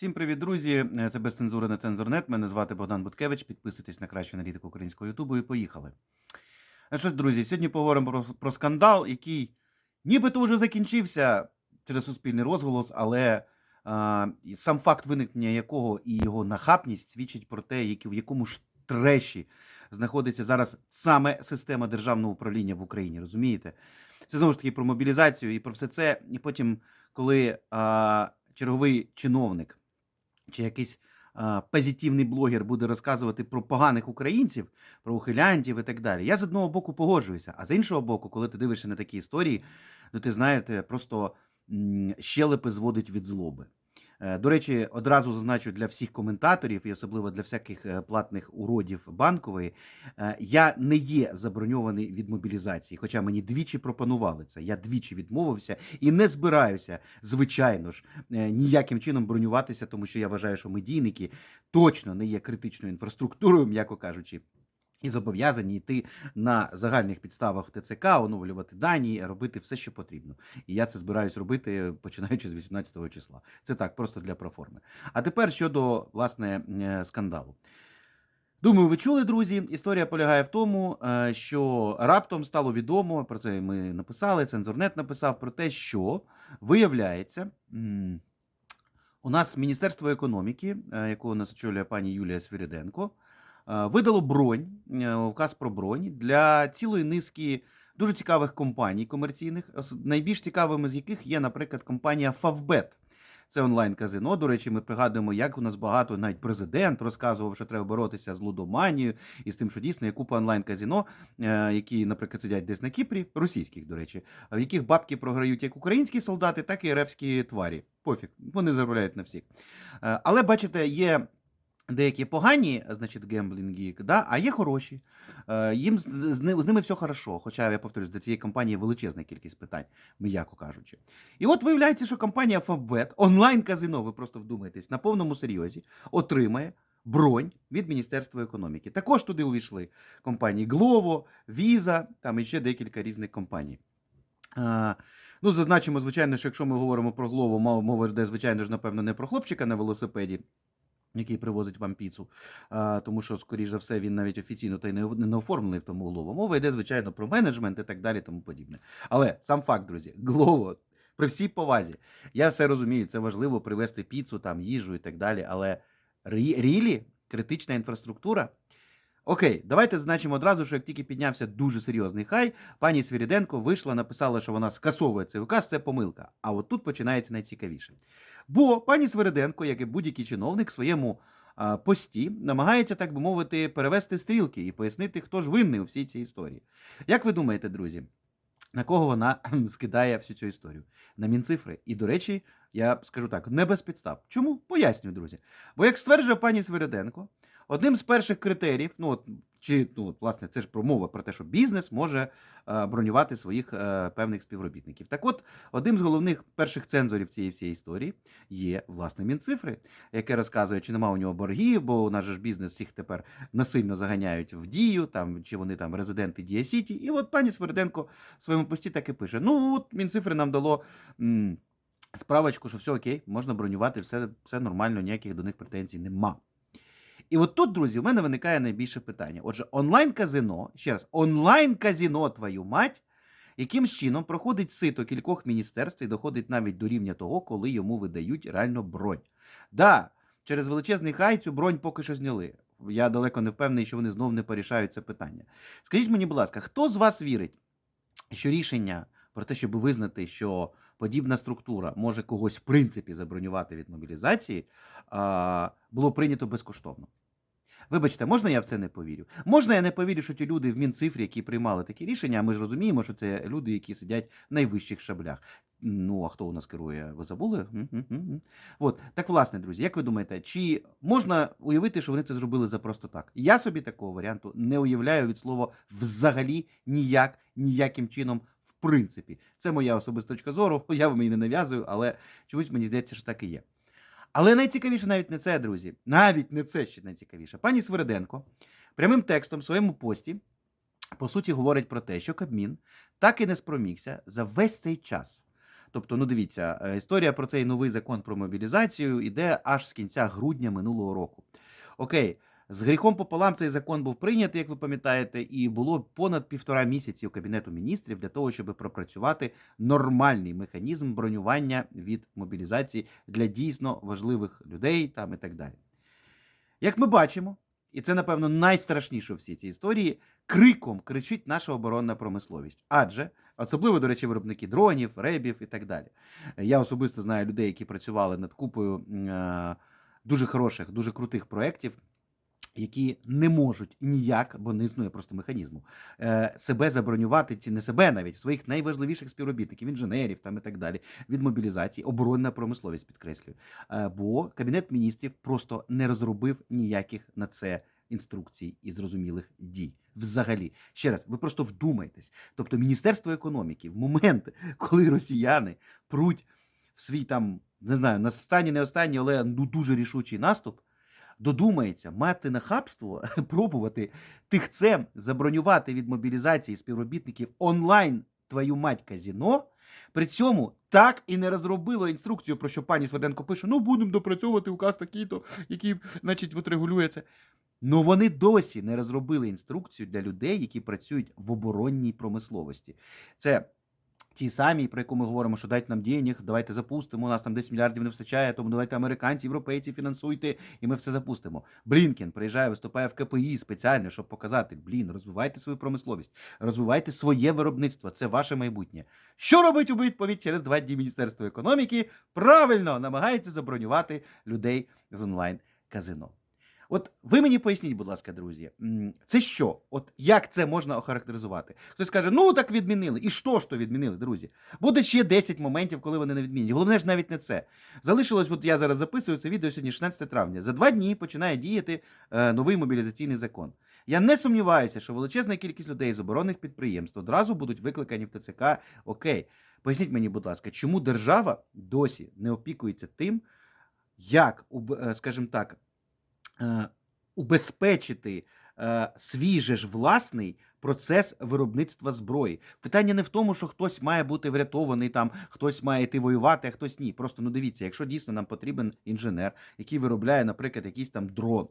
Всім привіт, друзі! Це без цензури на цензурнет. Мене звати Богдан Буткевич. Підписуйтесь на кращу аналітику українського Ютубу і поїхали. Ну що ж, друзі, сьогодні поговоримо про, про скандал, який нібито вже закінчився через суспільний розголос, але а, сам факт виникнення якого і його нахабність свідчить про те, які, в якому ж треші знаходиться зараз саме система державного управління в Україні. Розумієте? Це знову ж таки про мобілізацію і про все це. І потім, коли а, черговий чиновник чи якийсь а, позитивний блогер буде розказувати про поганих українців, про ухилянтів і так далі. Я з одного боку погоджуюся, а з іншого боку, коли ти дивишся на такі історії, ну ти знаєте, просто щелепи зводить від злоби. Е, До речі, одразу зазначу для всіх коментаторів і особливо для всяких е, платних уродів банкової, е, я не є заброньований від мобілізації, хоча мені двічі пропонували це. Я двічі відмовився і не збираюся, звичайно ж, ніяким чином бронюватися, тому що я вважаю, що медійники точно не є критичною інфраструктурою, м'яко кажучи. І зобов'язані йти на загальних підставах ТЦК, оновлювати дані, робити все, що потрібно. І я це збираюсь робити починаючи з 18 числа. Це так, просто для проформи. А тепер щодо власне е, скандалу. Думаю, ви чули, друзі. Історія полягає в тому, е, що раптом стало відомо, про це ми написали, цензурнет написав про те, що виявляється, у нас Міністерство економіки, е, якого нас очолює пані Юлія Свириденко, видало бронь, е, указ про бронь для цілої низки дуже цікавих компаній комерційних, найбільш цікавими з яких є, наприклад, компанія Favbet. Це онлайн-казино. До речі, ми пригадуємо, як у нас багато навіть президент розказував, що треба боротися з лудоманією і з тим, що дійсно є купа онлайн-казино, е, які, наприклад, сидять десь на Кіпрі, російських, до речі, в яких бабки програють як українські солдати, так і ревські тварі. Пофіг, вони заробляють на всіх. Е, Але бачите, є. Деякі погані, значить, гемблінги, да, а є хороші. Е, Їм з, з, з ними все хорошо. Хоча я повторюсь, до цієї компанії величезна кількість питань, м'яко кажучи. І от виявляється, що компанія Фабет, онлайн-казино, ви просто вдумайтесь, на повному серйозі отримає бронь від Міністерства економіки. Також туди увійшли компанії Glovo, Visa, там і ще декілька різних компаній. А, ну, зазначимо, звичайно, що якщо ми говоримо про Glovo, мова йде, звичайно ж, напевно, не про хлопчика на велосипеді. Який привозить вам піцу, а, тому що, скоріш за все, він навіть офіційно та й не, не оформлений в тому Glovo. Мова йде, звичайно, про менеджмент і так далі, тому подібне. Але сам факт, друзі, Glovo, при всій повазі, я все розумію, це важливо привезти піцу, там, їжу і так далі, але рілі, критична інфраструктура. Окей, давайте зазначимо одразу, що як тільки піднявся дуже серйозний хай, пані Свіріденко вийшла, написала, що вона скасовує цей указ, це помилка. А от тут починається найцікавіше. Бо пані Свириденко, як і будь-який чиновник, в своєму пості намагається, так би мовити, перевести стрілки і пояснити, хто ж винний у всій цій історії. Як ви думаєте, друзі? На кого вона скидає всю цю історію? На мінцифри. І, до речі, я скажу так, не без підстав. Чому? Пояснюю, друзі. Бо, як стверджує пані Свириденко, одним з перших критеріїв, ну от чи ну власне це ж промова про те, що бізнес може е, бронювати своїх е, певних співробітників. Так от, одним з головних перших цензорів цієї всієї історії є власне Мінцифри, яке розказує, чи нема у нього боргів, бо у нас же ж бізнес всіх тепер насильно заганяють в дію, там чи вони там резиденти Дія Сіті. І от пані Сверденко в своєму пості так і пише: ну от Мінцифри нам дало. Справочку, що все окей, можна бронювати, все, все нормально, ніяких до них претензій нема. І от тут, друзі, у мене виникає найбільше питання. Отже, онлайн-казино, ще раз, онлайн-казино, твою мать, яким чином проходить сито кількох міністерств і доходить навіть до рівня того, коли йому видають реально бронь. Да, через величезний хай цю бронь поки що зняли. Я далеко не впевнений, що вони знов не порішають це питання. Скажіть мені, будь ласка, хто з вас вірить, що рішення про те, щоб визнати, що подібна структура може когось в принципі забронювати від мобілізації, було прийнято безкоштовно? Вибачте, можна я в це не повірю? Можна я не повірю, що ті люди в Мінцифрі, які приймали такі рішення, а ми ж розуміємо, що це люди, які сидять в найвищих шаблях. Ну, а хто у нас керує? Ви забули? От. Так, власне, друзі, як ви думаєте, чи можна уявити, що вони це зробили за просто так? Я собі такого варіанту не уявляю від слова взагалі ніяк, ніяким чином, в принципі. Це моя особиста точка зору, я вам її не нав'язую, але чомусь мені здається, що так і є. Але найцікавіше навіть не це, друзі. Навіть не це ще найцікавіше. Пані Свириденко прямим текстом в своєму пості, по суті, говорить про те, що Кабмін так і не спромігся за весь цей час Тобто, ну дивіться, е, історія про цей новий закон про мобілізацію йде аж з кінця грудня минулого року. Окей, з гріхом пополам цей закон був прийнятий, як ви пам'ятаєте, і було понад півтора місяці у кабінету міністрів для того, щоб пропрацювати нормальний механізм бронювання від мобілізації для дійсно важливих людей там і так далі. Як ми бачимо, і це, напевно, найстрашніше в всій цій історії, криком кричить наша оборонна промисловість. Адже, особливо, до речі, виробники дронів, ребів і так далі. Я особисто знаю людей, які працювали над купою е, дуже хороших, дуже крутих проєктів, які не можуть ніяк, бо не існує просто механізму, е, себе забронювати, чи не себе навіть, своїх найважливіших співробітників, інженерів там і так далі, від мобілізації, оборонна промисловість, підкреслюю. Е, Бо Кабінет міністрів просто не розробив ніяких на це інструкцій і зрозумілих дій. Взагалі, ще раз, ви просто вдумайтесь. Тобто, Міністерство економіки в момент, коли росіяни пруть в свій там, не знаю, на останній, не останній, але ну дуже рішучий наступ, додумається мати нахабство, пробувати тихцем забронювати від мобілізації співробітників онлайн твою мать казіно. При цьому так і не розробило інструкцію, про що пані Свиденко пише: ну будемо допрацьовувати указ такий-то, який, значить, от регулює. Ну вони досі не розробили інструкцію для людей, які працюють в оборонній промисловості. Це ті самі, про яку ми говоримо, що дайте нам денег, давайте запустимо. У нас там 10 мільярдів не вистачає, тому давайте американці, європейці фінансуйте, і ми все запустимо. Блінкен приїжджає, виступає в КПІ спеціально, щоб показати: блін, розвивайте свою промисловість, розвивайте своє виробництво. Це ваше майбутнє. Що робить у відповідь через два дні Міністерство економіки? Правильно намагається забронювати людей з онлайн казино. От ви мені поясніть, будь ласка, друзі, це що? От як це можна охарактеризувати? Хтось каже, ну так відмінили. І що ж то відмінили, друзі? Буде ще 10 моментів, коли вони не відмінять. Головне ж навіть не це. Залишилось, от я зараз записую це відео сьогодні 16 травня. За два дні починає діяти е, новий мобілізаційний закон. Я не сумніваюся, що величезна кількість людей з оборонних підприємств одразу будуть викликані в ТЦК. Окей. Поясніть мені, будь ласка, чому держава досі не опікується тим, як, е, скажімо так, убезпечити е, свій же ж власний процес виробництва зброї. Питання не в тому, що хтось має бути врятований, там хтось має йти воювати, а хтось ні. Просто ну дивіться, якщо дійсно нам потрібен інженер, який виробляє, наприклад, якийсь там дрон.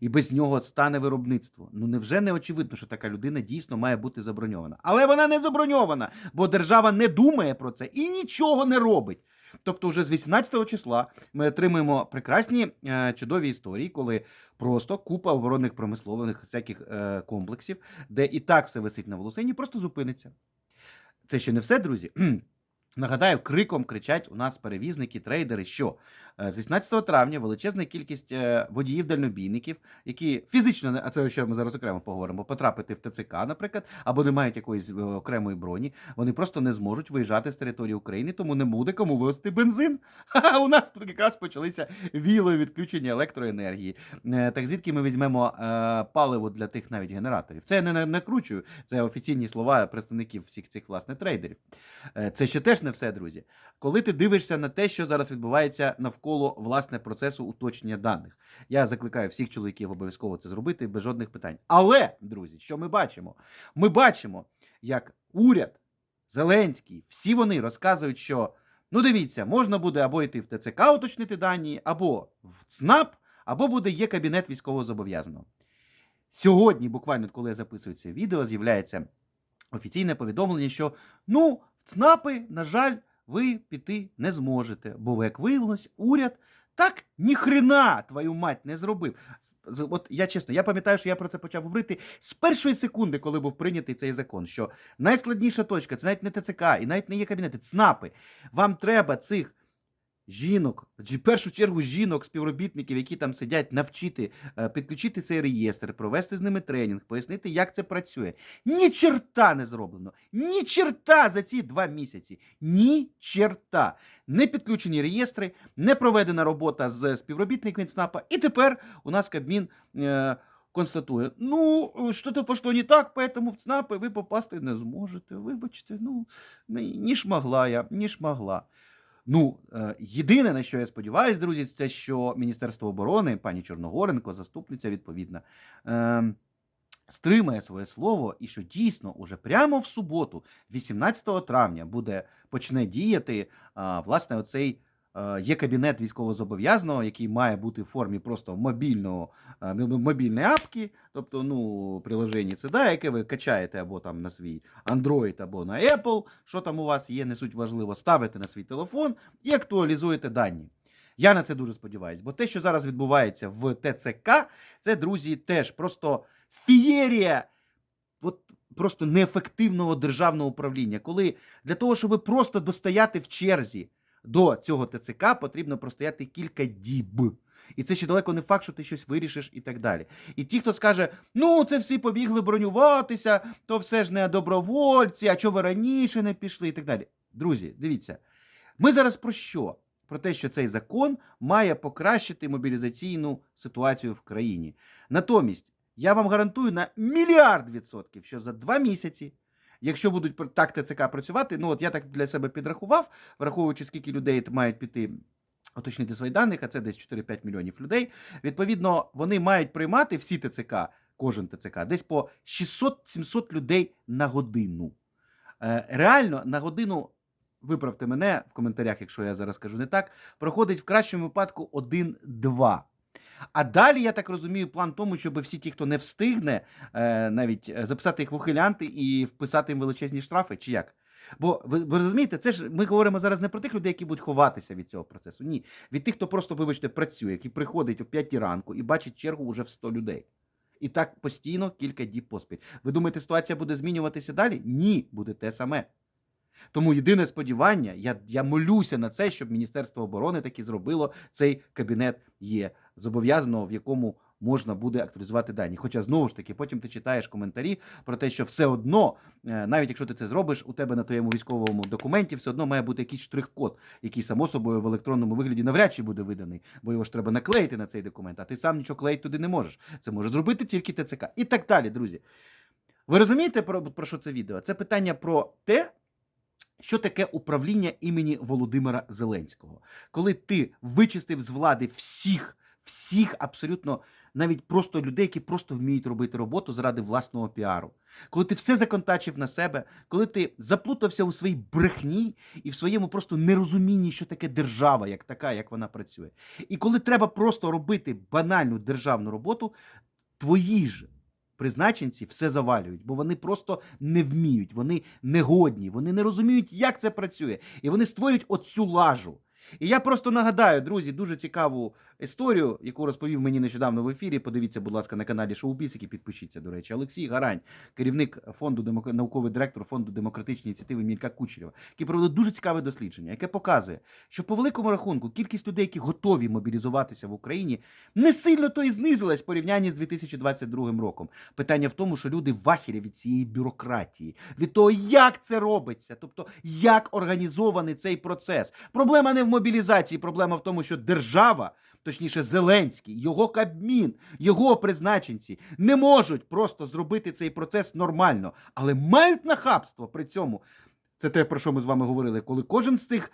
І без нього стане виробництво. Ну невже не очевидно, що така людина дійсно має бути заброньована? Але вона не заброньована, бо держава не думає про це і нічого не робить. Тобто, вже з 18 числа ми отримуємо прекрасні е, чудові історії, коли просто купа оборонних промислових всяких е, комплексів, де і так все висить на волосині, просто зупиниться. Це ще не все, друзі. Нагадаю, криком кричать у нас перевізники, трейдери, що з 18 травня величезна кількість е, водіїв-дальнобійників, які фізично, а це що ми зараз окремо поговоримо, потрапити в ТЦК, наприклад, або не мають якоїсь е, окремої броні, вони просто не зможуть виїжджати з території України, тому не буде кому вивезти бензин. Ха-ха, у нас якраз почалися вілові відключення електроенергії. Е, Так звідки ми візьмемо е, паливо для тих навіть генераторів? Це я не накручую, це офіційні слова представників всіх цих власне трейдерів. Е, Це ще теж не все, друзі. Коли ти дивишся на те, що зараз відбувається навколо власне процесу уточнення даних, я закликаю всіх чоловіків обов'язково це зробити без жодних питань. Але, друзі, що ми бачимо? Ми бачимо, як уряд, Зеленський, всі вони розказують, що ну дивіться, можна буде або йти в ТЦК уточнити дані, або в ЦНАП, або буде є кабінет військового зобов'язаного. Сьогодні, буквально коли я записую це відео, з'являється офіційне повідомлення, що ну, в ЦНАПи, на жаль, ви піти не зможете, бо, як виявилось, уряд так ніхрена твою мать не зробив. От я чесно, я пам'ятаю, що я про це почав говорити з першої секунди, коли був прийнятий цей закон. Що найскладніша точка це навіть не ТЦК і навіть не є кабінети, ЦНАПи. Вам треба цих жінок, в першу чергу жінок, співробітників, які там сидять, навчити, е, підключити цей реєстр, провести з ними тренінг, пояснити, як це працює. Ні черта не зроблено. Ні черта за ці два місяці. Ні черта. Не підключені реєстри, не проведена робота з співробітниками ЦНАПа. І тепер у нас Кабмін. Е, Констатує, ну, що-то пошло не так, поэтому в ЦНАПи ви попасти не зможете. Вибачте, ну, ні ні шмогла я, ні шмогла. Ну, е, єдине, на що я сподіваюся, друзі, це що Міністерство оборони, пані Чорногоренко, заступниця відповідна, е, стримає своє слово, і що дійсно уже прямо в суботу, 18 травня, буде почне діяти власне оцей. Е, Є кабінет військовозобов'язаного, який має бути в формі просто мобільного е, мобільної апки, тобто ну приложення це да, яке ви качаєте або там на свій Android, або на Apple, що там у вас є, не суть важливо, ставите на свій телефон і актуалізуєте дані. Я на це дуже сподіваюся, бо те, що зараз відбувається в ТЦК, це, друзі, теж просто фієрія от, просто неефективного державного управління. Коли для того, щоб просто достояти в черзі до цього ТЦК, потрібно простояти кілька діб. І це ще далеко не факт, що ти щось вирішиш і так далі. І ті, хто скаже, ну це всі побігли бронюватися, то все ж не добровольці, а чого ви раніше не пішли, і так далі. Друзі, дивіться, ми зараз про що? Про те, що цей закон має покращити мобілізаційну ситуацію в країні. Натомість, я вам гарантую на мільярд відсотків, що за два місяці, якщо будуть так ТЦК працювати, ну от я так для себе підрахував, враховуючи, скільки людей мають піти. Уточнити свої даних, а це десь 4-5 мільйонів людей. Відповідно, вони мають приймати всі ТЦК, кожен ТЦК, десь по 600-700 людей на годину. Е, реально на годину, виправте мене в коментарях, якщо я зараз кажу не так, проходить в кращому випадку 1-2. А далі, я так розумію, план тому, щоб всі ті, хто не встигне, е, навіть е, записати їх в ухилянти і вписати їм величезні штрафи, чи як? Бо ви, ви розумієте, це ж ми говоримо зараз не про тих людей, які будуть ховатися від цього процесу. Ні, від тих, хто просто, вибачте, працює, який приходить о 5 ранку і бачить чергу вже в 100 людей. І так постійно кілька діб поспіль. Ви думаєте, ситуація буде змінюватися далі? Ні, буде те саме. Тому єдине сподівання, я, я молюся на це, щоб Міністерство оборони таки зробило цей кабінет є зобов'язаного, в якому можна буде актуалізувати дані. Хоча знову ж таки, потім ти читаєш коментарі про те, що все одно, е, навіть якщо ти це зробиш, у тебе на твоєму військовому документі все одно має бути якийсь штрих-код, який само собою в електронному вигляді навряд чи буде виданий, бо його ж треба наклеїти на цей документ, а ти сам нічого клеїти туди не можеш. Це може зробити тільки ТЦК. І так далі, друзі. Ви розумієте про, про що це відео? Це питання про те, що таке управління імені Володимира Зеленського, коли ти вичистив з влади всіх, всіх абсолютно навіть просто людей, які просто вміють робити роботу заради власного піару, коли ти все законтачив на себе, коли ти заплутався у своїй брехні і в своєму просто нерозумінні, що таке держава, як така, як вона працює. І коли треба просто робити банальну державну роботу, твої ж призначенці все завалюють, бо вони просто не вміють, вони негодні, вони не розуміють, як це працює, і вони створюють оцю лажу. І я просто нагадаю, друзі, дуже цікаву історію, яку розповів мені нещодавно в ефірі. Подивіться, будь ласка, на каналі Шоупісики, підпишіться, до речі. Олексій Гарань, керівник фонду демок... науковий директор фонду демократичної ініціативи Мілька Кучерєва, який проводив дуже цікаве дослідження, яке показує, що по великому рахунку кількість людей, які готові мобілізуватися в Україні, не сильно то і знизилась в порівнянні з 2022 роком. Питання в тому, що люди в ахері від цієї бюрократії, від того, як це робиться, тобто як організований цей процес. Проблема не в мобілізації, проблема в тому, що держава. Точніше, Зеленський, його Кабмін, його призначенці не можуть просто зробити цей процес нормально, але мають нахабство при цьому. Це те, про що ми з вами говорили, коли кожен з тих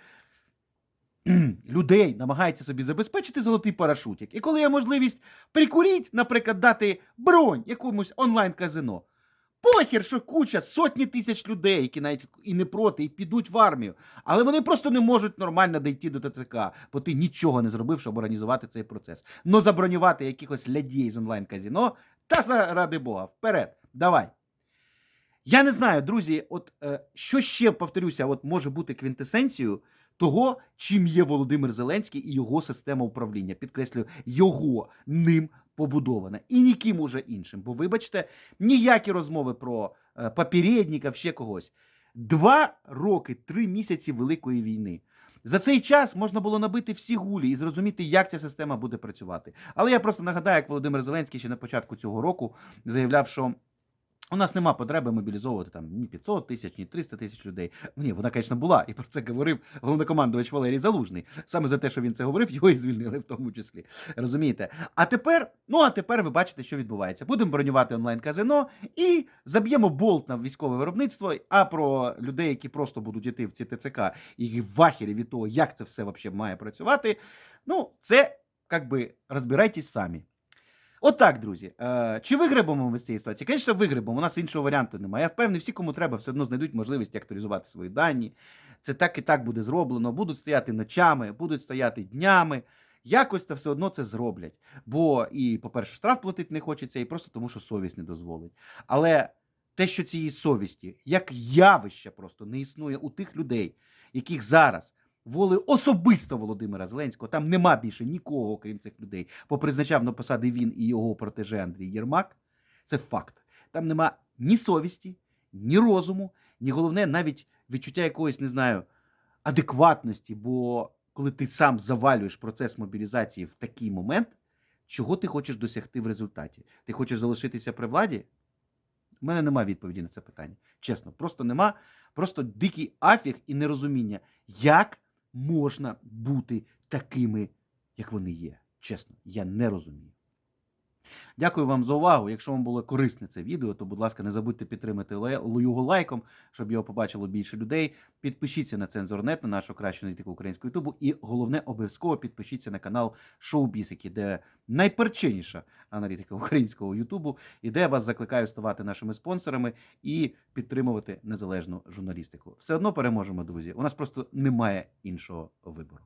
людей намагається собі забезпечити золотий парашутик. І коли є можливість прикуріть, наприклад, дати бронь якомусь онлайн-казино. Похер, що куча сотні тисяч людей, які навіть і не проти, і підуть в армію, але вони просто не можуть нормально дійти до ТЦК, бо ти нічого не зробив, щоб організувати цей процес. Но забронювати якихось лядій з онлайн-казіно, та заради Бога, вперед, давай. Я не знаю, друзі, от е, що ще повторюся, от може бути квінтесенцією того, чим є Володимир Зеленський і його система управління. Підкреслюю, його ним побудована і ніким уже іншим. Бо, вибачте, ніякі розмови про е, попередників, ще когось. Два роки, три місяці Великої війни. За цей час можна було набити всі гулі і зрозуміти, як ця система буде працювати. Але я просто нагадаю, як Володимир Зеленський ще на початку цього року заявляв, що у нас нема потреби мобілізовувати там ні 500 тисяч, ні 300 тисяч людей. Ні, вона, звісно, була, і про це говорив головнокомандувач Валерій Залужний. Саме за те, що він це говорив, його і звільнили в тому числі. Розумієте? А тепер, ну а тепер ви бачите, що відбувається. Будемо бронювати онлайн-казино і заб'ємо болт на військове виробництво. А про людей, які просто будуть йти в ці ТЦК і в вахері від того, як це все взагалі має працювати. Ну, це як би розбирайтесь самі. Отак, друзі. Е, чи вигребемо ми з цієї ситуації? Звісно, вигребемо. У нас іншого варіанту немає. Я впевнений, всі, кому треба, все одно знайдуть можливість актуалізувати свої дані. Це так і так буде зроблено. Будуть стояти ночами, будуть стояти днями. Якось та все одно це зроблять. Бо і, по-перше, штраф платити не хочеться, і просто тому, що совість не дозволить. Але те, що цієї совісті, як явище просто не існує у тих людей, яких зараз волею особисто Володимира Зеленського, там нема більше нікого, окрім цих людей, попризначав на посади він і його протеже Андрій Єрмак. Це факт. Там нема ні совісті, ні розуму, ні головне, навіть відчуття якоїсь, не знаю, адекватності. Бо коли ти сам завалюєш процес мобілізації в такий момент, чого ти хочеш досягти в результаті? Ти хочеш залишитися при владі? У мене немає відповіді на це питання. Чесно, просто нема. Просто дикий афіг і нерозуміння, як можна бути такими, як вони є. Чесно, я не розумію. Дякую вам за увагу. Якщо вам було корисне це відео, то, будь ласка, не забудьте підтримати його лайком, щоб його побачило більше людей. Підпишіться на цензорнет, на нашу кращу аналітику українського Ютубу. І головне, обов'язково підпишіться на канал Шоу який де найперченіша аналітика українського Ютубу, і де я вас закликаю ставати нашими спонсорами і підтримувати незалежну журналістику. Все одно переможемо, друзі. У нас просто немає іншого вибору.